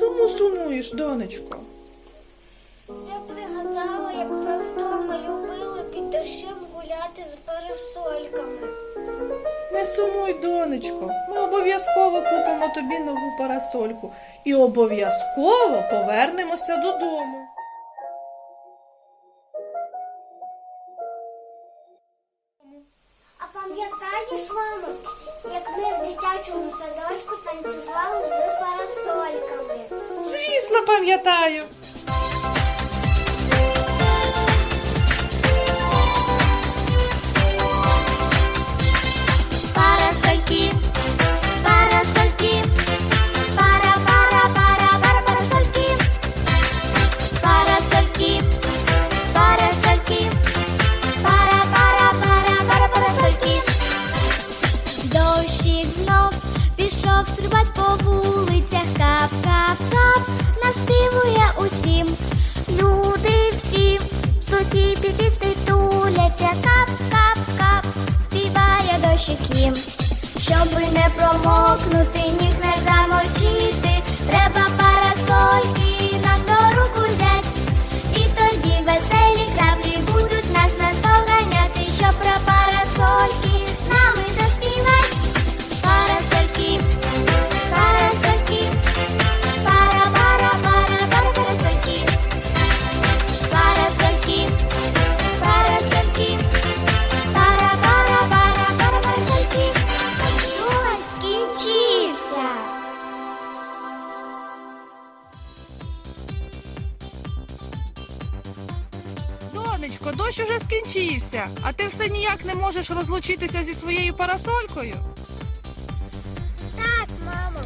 пригадуєш, донечко? Я пригадала, як ми вдома любили під дощем гуляти з парасольками. Не сумуй, донечко. Ми обов'язково купимо тобі нову парасольку і обов'язково повернемося додому. А пам'ятаєш, мамо, як ми в дитячому садочку танцювали з парасольками? Звісно, пам'ятаю. Пішов стрибать по вулицях, кап, кап, кап, наспівує усім. Люди всі в суті піти, туляться, кап, кап, кап, співає дощик їм. Щоби не промокнути, ніг Донечко, дощ уже скінчився, а ти все ніяк не можеш розлучитися зі своєю парасолькою. Так, мамо,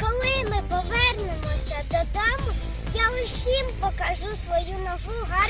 коли ми повернемося додому, я усім покажу свою нову гарну.